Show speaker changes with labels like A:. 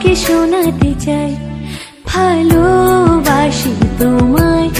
A: তোমাকে শোনাতে চাই ভালোবাসি তোমায়